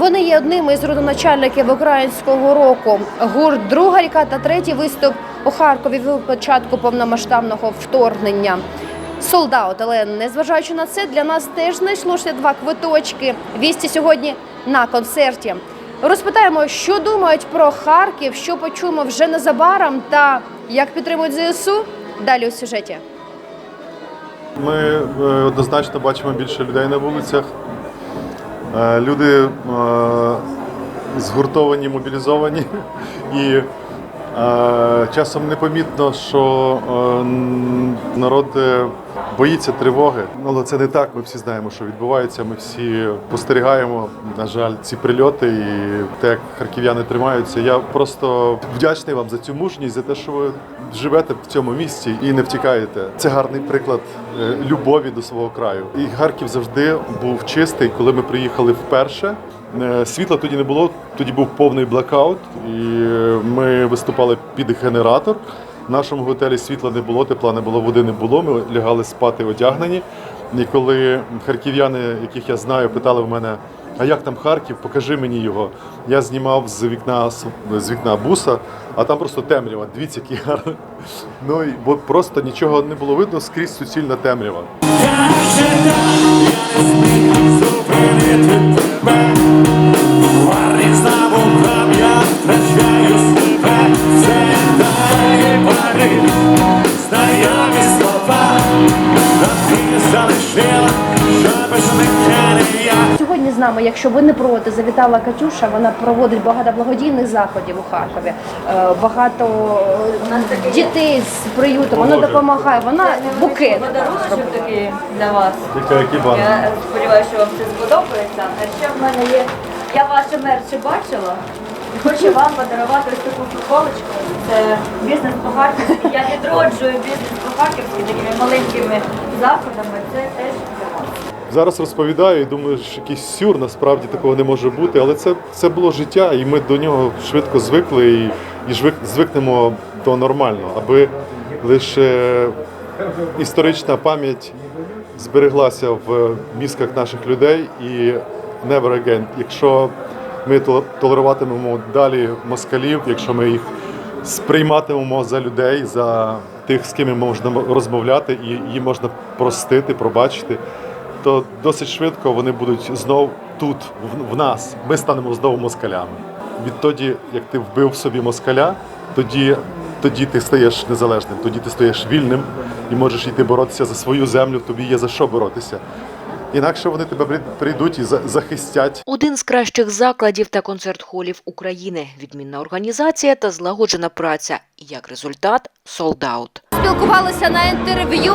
Вони є одними із родоначальників українського року. Гурт Друга ріка та третій виступ у Харкові від початку повномасштабного вторгнення. Солдат, але незважаючи на це, для нас теж знайшлося два квиточки. Вісті сьогодні на концерті. Розпитаємо, що думають про Харків, що почуємо вже незабаром, та як підтримують ЗСУ. Далі у сюжеті. Ми е, однозначно бачимо більше людей на вулицях. Е, Люди е, згуртовані, мобілізовані, і е, часом непомітно, що народ боїться тривоги. Але це не так. Ми всі знаємо, що відбувається. Ми всі спостерігаємо, на жаль, ці прильоти і те, як харків'яни тримаються. Я просто вдячний вам за цю мужність, за те, що ви живете в цьому місті і не втікаєте. Це гарний приклад е, любові до свого краю. І Харків завжди був чистий, коли ми приїхали вперше. Е, Світла тоді не було, тоді був повний блекаут, і е, ми виступали під генератор. Нашому готелі світла не було, тепла не було, води не було. Ми лягали спати одягнені. І коли харків'яни, яких я знаю, питали в мене, а як там Харків, покажи мені його. Я знімав з вікна з вікна буса, а там просто темрява. Дивіться, який гарний. Ну бо просто нічого не було видно скрізь суцільна темрява. Я пари, знайомі слова, ти залишила, що без мене я. Сьогодні з нами, якщо ви не проти, завітала Катюша. Вона проводить багато благодійних заходів у Харкові. Е, Багато е, дітей з приютом. Вона допомагає. Вона букет. Подарунок такий для вас. Тільки які банки? Я сподіваюся, що вам це сподобається. А ще в мене є. Я ваше мерчі бачила. Хочу вам подарувати ось таку футболочку. Це бізнес по харківськи. Я відроджую бізнес по харківськи такими маленькими заходами. Це теж. Зараз розповідаю і думаю, що якийсь сюр, насправді такого не може бути, але це, це було життя, і ми до нього швидко звикли і, і звик, звикнемо до нормального, аби лише історична пам'ять збереглася в мізках наших людей і never again. Якщо ми толеруватимемо далі москалів, якщо ми їх сприйматимемо за людей, за тих, з ким можна розмовляти, і їм можна простити, пробачити, то досить швидко вони будуть знов тут, в, нас. Ми станемо знову москалями. Відтоді, як ти вбив собі москаля, тоді, тоді ти стаєш незалежним, тоді ти стаєш вільним і можеш йти боротися за свою землю, тобі є за що боротися. Інакше вони тебе прийдуть і за- захистять. Один з кращих закладів та концерт-холів України, відмінна організація та злагоджена праця. Як результат – солдаут. Спілкувалися на інтерв'ю.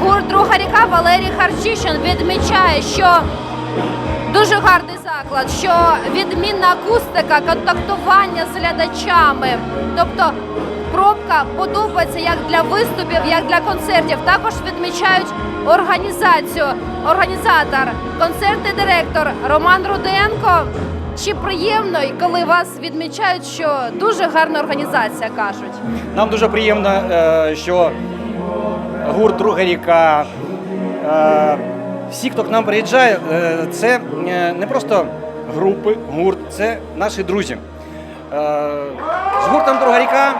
Гурт Друга ріка Валерій Харчишин відмічає, що дуже гарний заклад, що відмінна акустика, контактування з глядачами. Тобто пробка подобається як для виступів, як для концертів. Також відмічають організацію. Організатор, концертний директор Роман Руденко. Чи приємно, коли вас відмічають, що дуже гарна організація кажуть? Нам дуже приємно, е, що гурт Друга ріка, е, всі, хто к нам приїжджає, е, це не просто групи, гурт, це наші друзі. З гуртом Друга ріка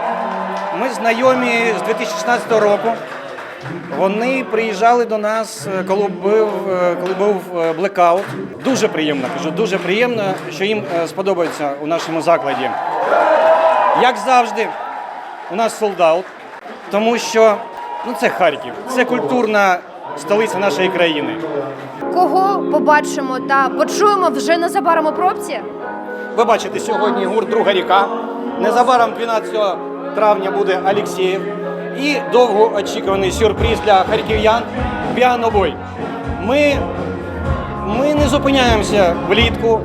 ми знайомі з 2016 року. Вони приїжджали до нас, е, коли був, е, коли був е, блекаут. Дуже приємно, кажу, дуже приємно, що їм сподобається у нашому закладі. Як завжди, у нас солдат, тому що ну, це Харків, це культурна столиця нашої країни. Кого побачимо та почуємо вже незабаром у пробці? Ви бачите сьогодні гурт Друга ріка. Незабаром 12 травня буде Алексєєв. І довгоочікуваний сюрприз для харків'ян піанобой. Ми, ми не зупиняємося влітку.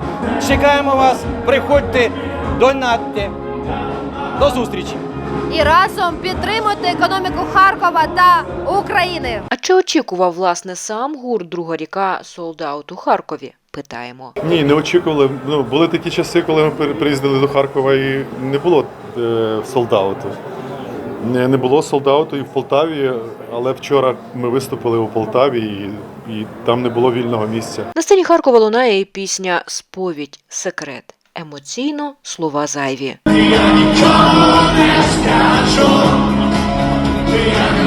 Чекаємо вас. Приходьте, донатьте. До зустрічі! І разом підтримуйте економіку Харкова та України. А чи очікував, власне, сам гурт «Друга ріка» солдаут у Харкові? Питаємо. Ні, не очікували. Ну, були такі часи, коли ми приїздили до Харкова і не було е, солдату. Не, не було солдату і в Полтаві, але вчора ми виступили у Полтаві і і там не було вільного місця. На сцені Харкова лунає і пісня Сповідь, секрет. Емоційно слова зайві. Вже у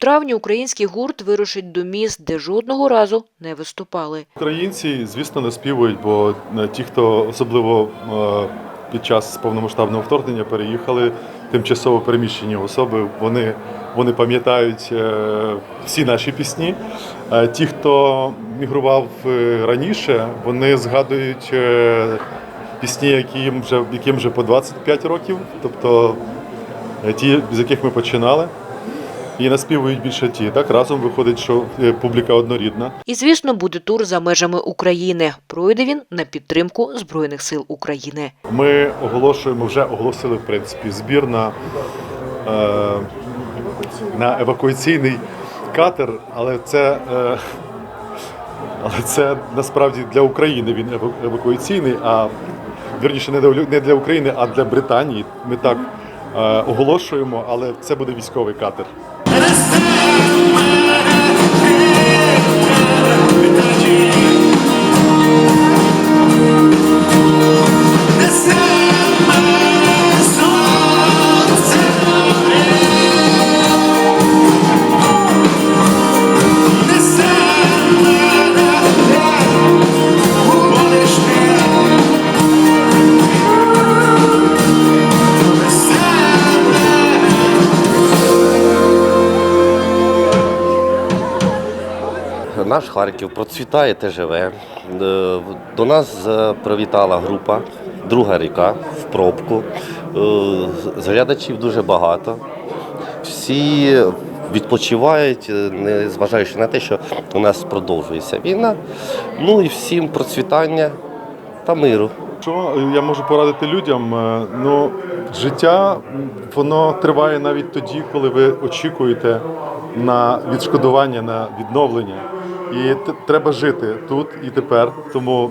травні український гурт вирушить до міст, де жодного разу не виступали. Українці, звісно, не співають, бо е, ті, хто особливо е, під час повномасштабного вторгнення переїхали, тимчасово переміщені особи, вони, вони пам'ятають е, всі наші пісні. Ті, хто мігрував раніше, вони згадують пісні, які їм вже, яким вже по 25 років, тобто ті, з яких ми починали. І наспівують більше ті. Так разом виходить, що е, публіка однорідна. І, звісно, буде тур за межами України. Пройде він на підтримку Збройних сил України. Ми оголошуємо, вже оголосили в принципі збір на, е, на евакуаційний катер, але це, е, але це насправді для України він ева- евакуаційний, а вірніше не для, не для України, а для Британії. Ми так е, оголошуємо, але це буде військовий катер. And it's Наш Харків процвітає та живе. Е, До нас привітала група Друга ріка в пробку. Е, Глядачів дуже багато. Всі відпочивають, е, незважаючи на те, що у нас продовжується війна. Ну і всім процвітання та миру. Що я можу порадити людям? Ну, життя воно триває навіть тоді, коли ви очікуєте на відшкодування, на відновлення. І треба жити тут і тепер. Тому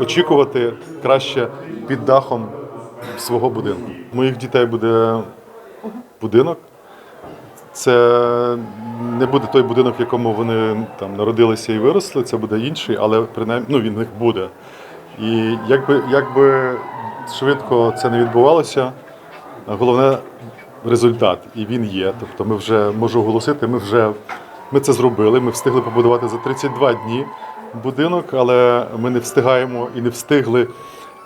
очікувати краще під дахом свого будинку. Моїх дітей буде будинок. Це не буде той будинок, в якому вони там народилися і виросли. Це буде інший, але принаймні ну, він в них буде. І якби, якби швидко це не відбувалося, головне результат, і він є. Тобто ми вже можу оголосити, ми вже ми це зробили. Ми встигли побудувати за 32 дні будинок, але ми не встигаємо і не встигли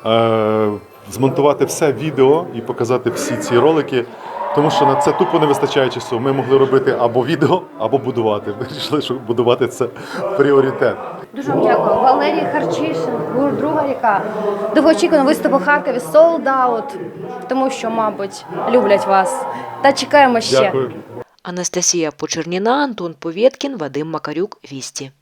е, змонтувати все відео і показати всі ці ролики. Тому що на це тупо не вистачає часу. Ми могли робити або відео, або будувати. Вирішили, що будувати це пріоритет. Дуже вам дякую. Валерій Харчишин, друга ріка. Довгоочікуваний виступ у Харкові sold out, тому що, мабуть, люблять вас. Та чекаємо ще. Дякую. Анастасія Почерніна, Антон Повєткін, Вадим Макарюк, Вісті.